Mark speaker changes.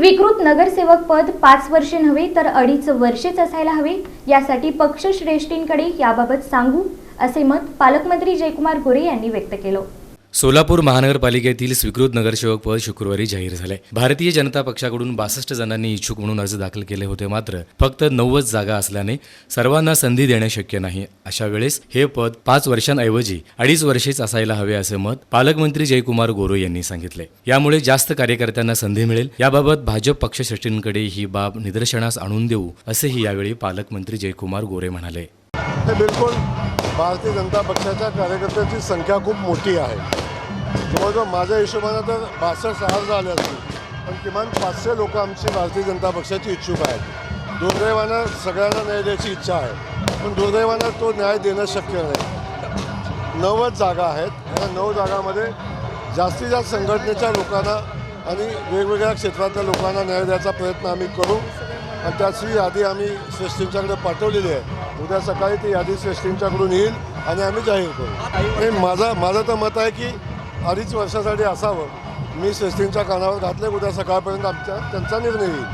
Speaker 1: स्वीकृत नगरसेवक पद पाच वर्षे नव्हे तर अडीच वर्षेच असायला हवे. यासाठी पक्षश्रेष्ठींकडे याबाबत सांगू असे मत पालकमंत्री जयकुमार गोरे यांनी व्यक्त केलं.
Speaker 2: सोलापूर महानगरपालिकेतील स्वीकृत नगरसेवक पद शुक्रवारी जाहीर झाले भारतीय जनता पक्षाकडून बासष्ट जणांनी इच्छुक म्हणून अर्ज दाखल केले होते मात्र फक्त नव्वद जागा असल्याने सर्वांना संधी देणे शक्य नाही. अशा वेळेस हे पद पाच वर्षांऐवजी अडीच वर्षेच असायला हवे असे मत पालकमंत्री जयकुमार गोरे यांनी सांगितले. यामुळे जास्त कार्यकर्त्यांना संधी मिळेल. याबाबत भाजप पक्षश्रेष्ठींकडे ही बाब निदर्शनास आणून देऊ असेही यावेळी पालकमंत्री जयकुमार गोरे म्हणाले.
Speaker 3: हे बिलकुल भारतीय जनता पक्षाच्या कार्यकर्त्यांची संख्या खूप मोठी आहे. जवळजवळ माझ्या हिशोबानं तर बासष्ट हजार झाले असतील पण किमान पाचशे लोक आमची भारतीय जनता पक्षाची इच्छुक आहेत. दुर्दैवानं सगळ्यांना न्याय द्यायची इच्छा आहे पण दुर्दैवानं तो न्याय देणं शक्य नाही. नव्वद जागा आहेत या नऊ जागामध्ये जास्तीत जास्त संघटनेच्या लोकांना आणि वेगवेगळ्या क्षेत्रातल्या लोकांना न्याय द्यायचा प्रयत्न आम्ही करू. आणि त्याची यादी आम्ही श्रेष्ठींच्याकडे पाठवलेली आहे. उद्या सकाळी ती यादी श्रेष्ठींच्याकडून येईल आणि आम्ही जाहीर करू. आणि माझा माझं तर मत आहे की अडीच वर्षासाठी असावं. मी श्रेष्ठींच्या कानावर घातले उद्या सकाळपर्यंत आमच्या त्यांचा निर्णय येईल.